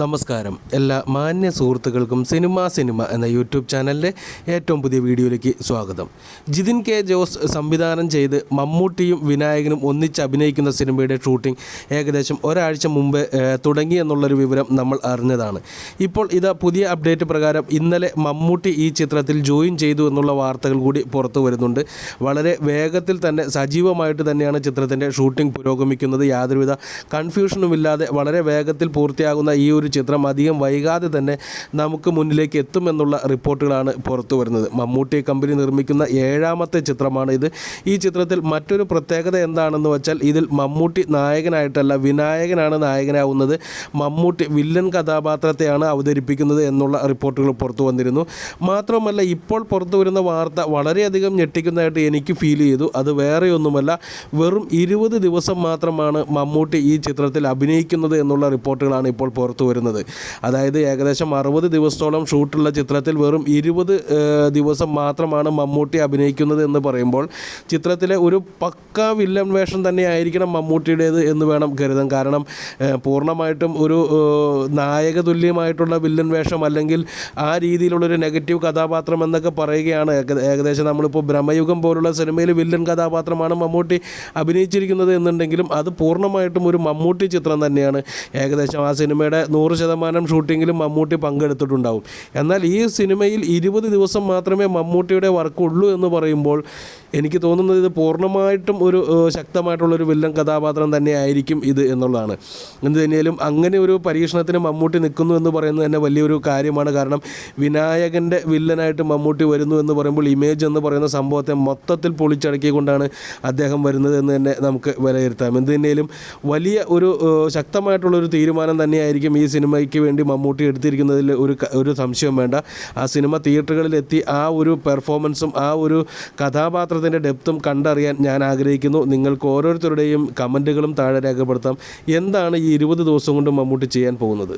നമസ്കാരം. എല്ലാ മാന്യ സുഹൃത്തുക്കൾക്കും സിനിമ സിനിമ എന്ന യൂട്യൂബ് ചാനലിന്റെ ഏറ്റവും പുതിയ വീഡിയോയിലേക്ക് സ്വാഗതം. ജിതിൻ കെ ജോസ് സംവിധാനം ചെയ്ത് മമ്മൂട്ടിയും വിനായകനും ഒന്നിച്ച് അഭിനയിക്കുന്ന സിനിമയുടെ ഷൂട്ടിംഗ് ഏകദേശം ഒരാഴ്ച മുമ്പ് തുടങ്ങി എന്നുള്ളൊരു വിവരം നമ്മൾ അറിഞ്ഞതാണ്. ഇപ്പോൾ ഇതാ പുതിയ അപ്ഡേറ്റ് പ്രകാരം ഇന്നലെ മമ്മൂട്ടി ഈ ചിത്രത്തിൽ ജോയിൻ ചെയ്തു എന്നുള്ള വാർത്തകൾ കൂടി പുറത്തു വരുന്നുണ്ട്. വളരെ വേഗത്തിൽ തന്നെ സജീവമായിട്ട് തന്നെയാണ് ചിത്രത്തിന്റെ ഷൂട്ടിംഗ് പുരോഗമിക്കുന്നത്. യാതൊരുവിധ കൺഫ്യൂഷനുമില്ലാതെ വളരെ വേഗത്തിൽ പൂർത്തിയാകുന്ന ഈ ചിത്രം അധികം വൈകാതെ തന്നെ നമുക്ക് മുന്നിലേക്ക് എത്തുമെന്നുള്ള റിപ്പോർട്ടുകളാണ് പുറത്തു വരുന്നത്. മമ്മൂട്ടി കമ്പനി നിർമ്മിക്കുന്ന ഏഴാമത്തെ ചിത്രമാണ് ഇത് ഈ ചിത്രത്തിൽ മറ്റൊരു പ്രത്യേകത എന്താണെന്ന് വെച്ചാൽ ഇതിൽ മമ്മൂട്ടി നായകനായിട്ടല്ല വിനായകനാണ് നായകനാവുന്നത്. മമ്മൂട്ടി വില്ലൻ കഥാപാത്രത്തെയാണ് അവതരിപ്പിക്കുന്നത് എന്നുള്ള റിപ്പോർട്ടുകൾ പുറത്തു വന്നിരുന്നു. മാത്രമല്ല ഇപ്പോൾ പുറത്തു വരുന്ന വാർത്ത വളരെയധികം ഞെട്ടിക്കുന്നതായിട്ട് എനിക്ക് ഫീൽ ചെയ്തു. അത് വേറെയൊന്നുമല്ല വെറും ഇരുപത് ദിവസം മാത്രമാണ് മമ്മൂട്ടി ഈ ചിത്രത്തിൽ അഭിനയിക്കുന്നത് എന്നുള്ള റിപ്പോർട്ടുകളാണ് ഇപ്പോൾ പുറത്തു വരുന്നത്. അതായത് ഏകദേശം അറുപത് ദിവസത്തോളം ഷൂട്ടുള്ള ചിത്രത്തിൽ വെറും ഇരുപത് ദിവസം മാത്രമാണ് മമ്മൂട്ടി അഭിനയിക്കുന്നത് എന്ന് പറയുമ്പോൾ ചിത്രത്തിലെ ഒരു പക്ക വില്ലൻ വേഷം തന്നെ ആയിരിക്കണം മമ്മൂട്ടിയുടേത് എന്ന് വേണം കരുതാൻ. കാരണം പൂർണമായിട്ടും ഒരു നായക തുല്യമായിട്ടുള്ള വില്ലൻ വേഷം അല്ലെങ്കിൽ ആ രീതിയിലുള്ളൊരു നെഗറ്റീവ് കഥാപാത്രം എന്നൊക്കെ പറയുകയാണ്. ഏക- ഏകദേശം നമ്മളിപ്പോൾ ബ്രഹ്മയുഗം പോലുള്ള സിനിമയിൽ വില്ലൻ കഥാപാത്രമാണ് മമ്മൂട്ടി അഭിനയിച്ചിരിക്കുന്നത് എന്നുണ്ടെങ്കിലും അത് പൂർണമായിട്ടും ഒരു മമ്മൂട്ടി ചിത്രം തന്നെയാണ്. ഏകദേശം ആ സിനിമയുടെ നൂറ് ശതമാനം ഷൂട്ടിങ്ങിലും മമ്മൂട്ടി പങ്കെടുത്തിട്ടുണ്ടാവും. എന്നാൽ ഈ സിനിമയിൽ ഇരുപത് ദിവസം മാത്രമേ മമ്മൂട്ടിയുടെ വർക്ക് ഉള്ളൂ എന്ന് പറയുമ്പോൾ എനിക്ക് തോന്നുന്നത് ഇത് പൂർണമായിട്ടും ഒരു ശക്തമായിട്ടുള്ളൊരു വില്ലൻ കഥാപാത്രം തന്നെ ആയിരിക്കും ഇത് എന്നുള്ളതാണ്. എന്ത് തന്നെയാലും അങ്ങനെ ഒരു പരീക്ഷണത്തിന് മമ്മൂട്ടി നിൽക്കുന്നു എന്ന് പറയുന്നത് തന്നെ വലിയൊരു കാര്യമാണ്. കാരണം വിനായകന്റെ വില്ലനായിട്ട് മമ്മൂട്ടി വരുന്നു എന്ന് പറയുമ്പോൾ ഇമേജ് എന്ന് പറയുന്ന സംഭവത്തെ മൊത്തത്തിൽ പൊളിച്ചടക്കിക്കൊണ്ടാണ് അദ്ദേഹം വരുന്നത് എന്ന് തന്നെ നമുക്ക് വിലയിരുത്താം. എന്ത് തന്നെയാലും വലിയ ഒരു ശക്തമായിട്ടുള്ളൊരു തീരുമാനം തന്നെയായിരിക്കും ഈ സിനിമയ്ക്ക് വേണ്ടി മമ്മൂട്ടി എടുത്തിരിക്കുന്നതിൽ ഒരു ഒരു സംശയം വേണ്ട. ആ സിനിമ തിയേറ്ററുകളിലെത്തി ആ ഒരു പെർഫോമൻസും ആ ഒരു കഥാപാത്രത്തിന്റെ ഡെപ്തും കണ്ടറിയാൻ ഞാൻ ആഗ്രഹിക്കുന്നു. നിങ്ങൾക്ക് ഓരോരുത്തരുടെയും കമന്റുകളും താഴെ രേഖപ്പെടുത്താം. എന്താണ് ഈ ഇരുപത് ദിവസം കൊണ്ട് മമ്മൂട്ടി ചെയ്യാൻ പോകുന്നത്?